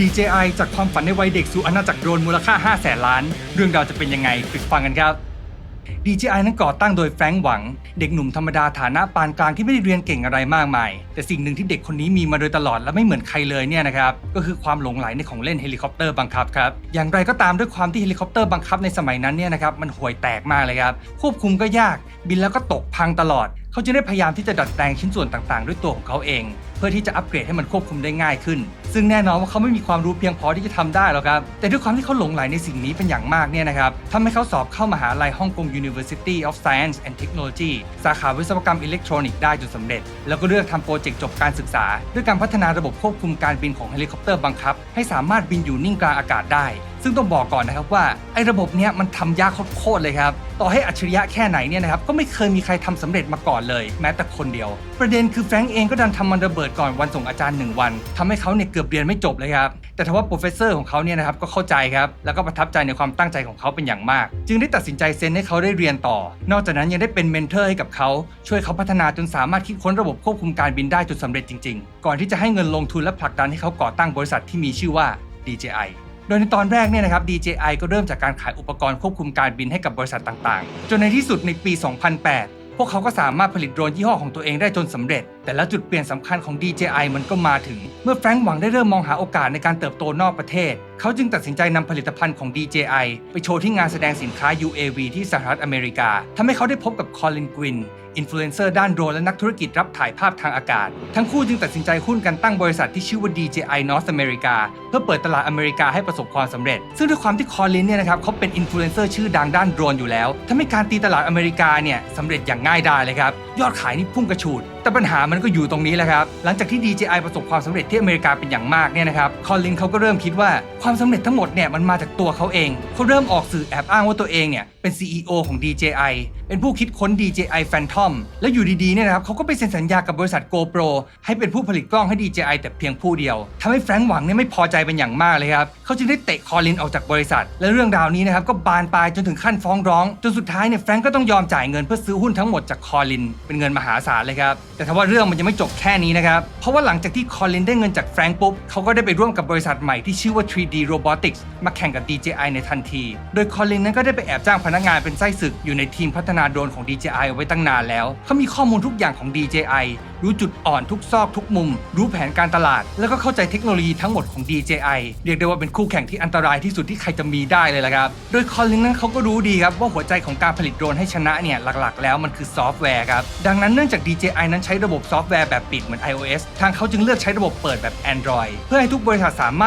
DJI จากความฝันในวัยเด็กสู่อาณาจักรโดรนมูลค่า5แสนล้าน เรื่องราวจะเป็นยังไงไปฟังกันครับ DJI นั้นก่อตั้งโดยแฟรงค์หวัง เด็กหนุ่มธรรมดาฐานะปานกลางที่ไม่ได้เรียนเก่งอะไรมากมาย แต่สิ่งหนึ่งที่เด็กคนนี้มีมาโดยตลอดและไม่เหมือนใครเลยเนี่ยนะครับก็คือความหลงไหลในของเล่นเฮลิคอปเตอร์บังคับครับอย่างไรก็ตามด้วยความที่เฮลิคอปเตอร์บังคับในสมัยนั้นเนี่ยนะครับมันห่วยแตกมากเลยครับควบคุมก็ยาก บินแล้วก็ตกพังตลอด เขาจึงได้พยายามที่จะดัดแปลงชิ้นส่วนต่างๆ ด้วยตัวของเขาเอง เพื่อที่จะอัปเกรดให้มันควบคุมได้ง่ายขึ้น ซึ่งแน่นอนว่าเขาไม่มีความรู้เพียงพอที่จะทำได้หรอกครับ แต่ด้วยความที่เขาหลงไหลในสิ่งนี้เป็นอย่างมากเนี่ยนะครับทำให้เขาสอบเข้ามหาลัยฮ่องกง University of Science and Technology สาขาวิศวกรรมอิเล็กทรอนิกส์ได้จนสำเร็จ แล้วก็เลือกทำโปรเจกต์จบการศึกษา ด้วยการพัฒนาระบบควบคุมการบินของเฮลิคอปเตอร์บังคับ ให้สามารถบินอยู่นิ่งกลางอากาศได้ ซึ่งต้องบอกก่อนนะครับว่าไอ้ระบบเนี้ยมันทำยากโคตรเลยครับต่อให้อัจฉริยะแค่ไหนเนี่ยนะครับก็ไม่เคยมีใครทำสำเร็จมาก่อนเลย แม้แต่คนเดียว ประเด็นคือแฟรงก์เองก็ดันทำมันระเบิดก่อนวันส่งอาจารย์หนึ่งวันทำให้เขาเนี่ยเกือบเรียนไม่จบเลยครับ แต่ทว่าโปรเฟสเซอร์ของเขาเนี่ยนะครับก็เข้าใจครับแล้วก็ประทับใจในความตั้งใจของเขาเป็นอย่างมาก จึงได้ตัดสินใจเซ็นให้เขาได้เรียนต่อ นอกจากนั้นยังได้เป็นเมนเทอร์ให้กับเขาช่วยเขาพัฒนาจนสามารถคิดค้นระบบควบคุมการบินได้จนสำเร็จจริง ๆ ก่อนที่จะให้เงินลงทุนและผลักดันให้เขาก่อตั้งบริษัทที่มีชื่อว่า DJI ดยในตอนแรกเนี่ยนะครับ DJI ก็เริ่มจากการขายอุปกรณ์ควบคุมการบินให้กับบริษัทต่างๆ จนในที่สุดในปี 2008 พวกเขาก็สามารถผลิตโดรนยี่ห้อของตัวเองได้จนสำเร็จ แต่แล้วจุดเปลี่ยนสำคัญของ DJI มันก็มาถึง เมื่อแฟรงค์หวังได้เริ่มมองหาโอกาสในการเติบโตนอกประเทศ เขาจึงตัดสินใจนำผลิตภัณฑ์ของ DJI ไปโชว์ที่งานแสดงสินค้า UAV ที่สหรัฐอเมริกาทำให้เขาได้พบกับคอลินกวินอินฟลูเอนเซอร์ด้านโดรนและนักธุรกิจรับถ่ายภาพทางอากาศ ทั้งคู่จึงตัดสินใจหุ้นกันตั้งบริษัทที่ชื่อว่า DJI North America เพื่อเปิดตลาดอเมริกาให้ประสบความสำเร็จ ซึ่งด้วยความที่คอลินเนี่ยนะครับเขาเป็นอินฟลูเอนเซอร์ชื่อดังด้านโดรนอยู่แล้วทำให้การตีตลาดอเมริกาเนี่ยสำเร็จอย่างง่ายดายเลยครับยอดขายนี่พุ่งกระฉูดแต่ปัญหามันก็อยู่ตรงนี้แหละครับ หลังจากที่ DJI ประสบความสำเร็จที่อเมริกาเป็นอย่างมากเนี่ยนะครับ คอลลินเขาก็เริ่มคิดว่าความสำเร็จทั้งหมดเนี่ยมันมาจากตัวเขาเอง เขาเริ่มออกสื่อแอบอ้างว่าตัวเองเนี่ยเป็น CEO ของ DJI เป็นผู้คิดค้น DJI Phantom แล้วอยู่ดีๆเนี่ยนะครับเขาก็ไปเซ็นสัญญากับบริษัท GoPro ให้เป็นผู้ผลิตกล้องให้ DJI แต่เพียงผู้เดียวทำให้แฟรงค์หวังเนี่ยไม่พอใจเป็นอย่างมากเลยครับ เขาจึงได้เตะคอลลินออกจากบริษัท และเรื่องราวนี้นะครับก็บานปลายจนถึงขั้นฟ้องร้อง จนสุดท้ายเนี่ยแฟรงค์ก็ต้องยอมจ่ายเงินเพื่อซื้อหุ้นทั้งหมดจากคอลินเป็นเงินมหาศาลเลยครับแต่ทว่าเรื่องมันยังไม่จบแค่นี้นะครับ เพราะว่าหลังจากที่คอลินได้เงินจากแฟรงค์ปุ๊บเขาก็ได้ไปร่วมกับบริษัทใหม่ที่ชื่อว่า 3D Robotics มาแข่งกับ DJI ในทันที โดยคอลินนั้นก็ได้ไปแอบจ้างพนักงานเป็นไส้ศึกอยู่ในทีมพัฒนาโดรนของ DJI เอาไว้ตั้งนานแล้ว เขามีข้อมูลทุกอย่างของ DJI รู้จุดอ่อนทุกซอกทุกมุม รู้แผนการตลาด แล้วก็เข้าใจเทคโนโลยีทั้งหมดของ DJI เรียกได้ว่าเป็นคู่แข่งที่อันตรายที่สุดที่ใครจะมีได้เลยละครับ โดยคอลินนั้นเขาก็รู้ดีครับว่าหัวใจของการผลิตโดรนให้ชนะเนี่ยหลักๆ แล้วมันคือซอฟต์แวร์ครับ ดังนั้นเนื่องจาก DJI นั้นใช้ระบบซอฟต์แวร์แบบปิดเหมือน iOS ทางเขาจึงเลือกใช้ระบบเปิดแบบ Android เพื่อให้ทุกบริษัทสามารถ